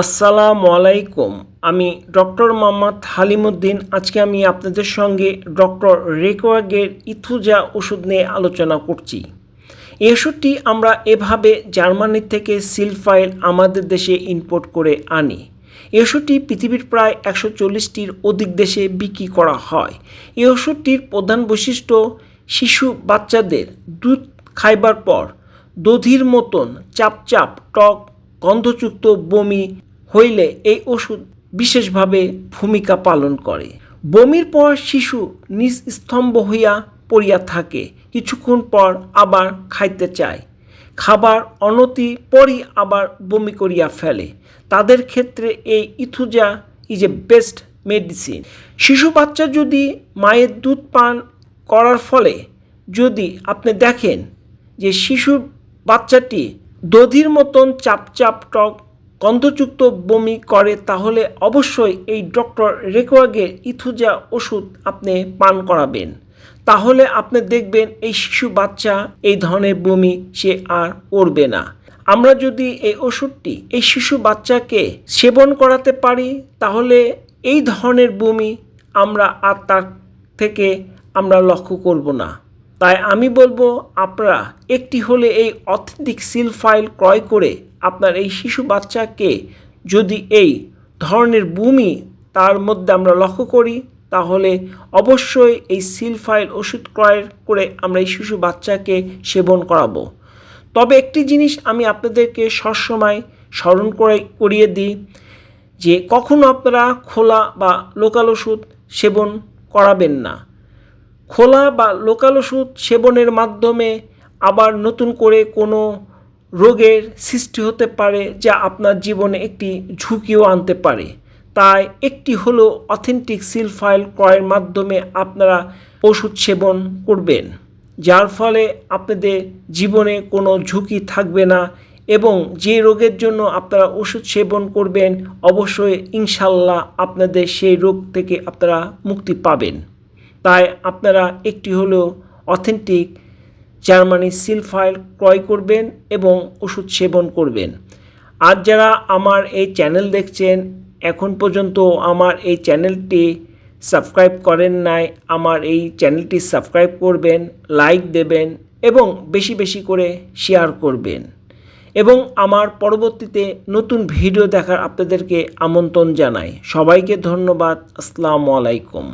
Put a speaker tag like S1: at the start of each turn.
S1: আসসালামু আলাইকুম। আমি ডক্টর মোহাম্মদ হালিমুদ্দিন। আজকে আমি আপনাদের সঙ্গে ডক্টর রেকোয়াগের ইথুজা ওষুধ নিয়ে আলোচনা করছি। এই ওষুধটি আমরা এভাবে জার্মানি থেকে সিলফাইল আমাদের দেশে ইম্পোর্ট করে আনি। এই ওষুধটি পৃথিবীর প্রায় একশো চল্লিশটির অধিক দেশে বিক্রি করা হয়। এই ওষুধটির প্রধান বৈশিষ্ট্য, শিশু বাচ্চাদের দুধ খাইবার পর দধির মতন চাপ চাপ টক, গন্ধযুক্ত বমি হইলে এই ওষুধ বিশেষভাবে ভূমিকা পালন করে। বমির পর শিশু নিজ স্তম্ভ হইয়া পড়িয়া থাকে। কিছুক্ষণ পর আবার খাইতে চায়। খাবার অনতি পরই আবার বমি করিয়া ফেলে। তাদের ক্ষেত্রে এই ইথুজা ইজ এ বেস্ট মেডিসিন শিশু বাচ্চা যদি মায়ের দুধ পান করার ফলে, যদি আপনি দেখেন যে শিশু বাচ্চাটি দধির মতন চাপ চাপ টক গন্ধযুক্ত বমি করে, তাহলে অবশ্যই এই ডক্টর রেকোয়াগের ইথুজা ওষুধ আপনি পান করাবেন। তাহলে আপনি দেখবেন এই শিশু বাচ্চা এই ধরনের বমি সে আর করবে না। আমরা যদি এই ওষুধটি এই শিশু বাচ্চাকে সেবন করাতে পারি, তাহলে এই ধরনের বমি আমরা আর তার থেকে আমরা লক্ষ্য করব না। তাই আমি বলব, আপনারা একটি হলে এই অথেন্টিক সিল ফাইল ক্রয় করে আপনার এই শিশু বাচ্চাকে যদি এই ধরনের ভূমি তার মধ্যে আমরা লক্ষ্য করি, তাহলে অবশ্যই এই সিল ফাইল ওষুধ ক্রয় করে আমরা এই শিশু বাচ্চাকে সেবন করাবো। তবে একটি জিনিস আমি আপনাদেরকে সবসময় স্মরণ করে করিয়ে দিই যে কখনো আপনারা খোলা বা লোকাল ওষুধ সেবন করাবেন না। খোলা বা লোকাল ওষুধ সেবনের মাধ্যমে আবার নতুন করে কোনো রোগের সৃষ্টি হতে পারে যা আপনার জীবনে একটি ঝুঁকিও আনতে পারে। তাই একটি হলো অথেন্টিক সিল ফাইল ক্রয়ের মাধ্যমে আপনারা ওষুধ সেবন করবেন, যার ফলে আপনাদের জীবনে কোনো ঝুঁকি থাকবে না এবং যে রোগের জন্য আপনারা ওষুধ সেবন করবেন, অবশ্যই ইনশাল্লাহ আপনাদের সেই রোগ থেকে আপনারা মুক্তি পাবেন। তাই আপনারা একটি হলো অথেন্টিক জার্মানি সিল ফাইল ক্রয় করবেন এবং ওষুধ সেবন করবেন। আর যারা আমার এই চ্যানেল দেখছেন, এখন পর্যন্ত আমার এই চ্যানেলটি সাবস্ক্রাইব করেন নাই, আমার এই চ্যানেলটি সাবস্ক্রাইব করবেন, লাইক দেবেন এবং বেশি বেশি করে শেয়ার করবেন। এবং আমার পরবর্তীতে নতুন ভিডিও দেখার আপনাদেরকে আমন্ত্রণ জানাই। সবাইকে ধন্যবাদ। আসসালামু আলাইকুম।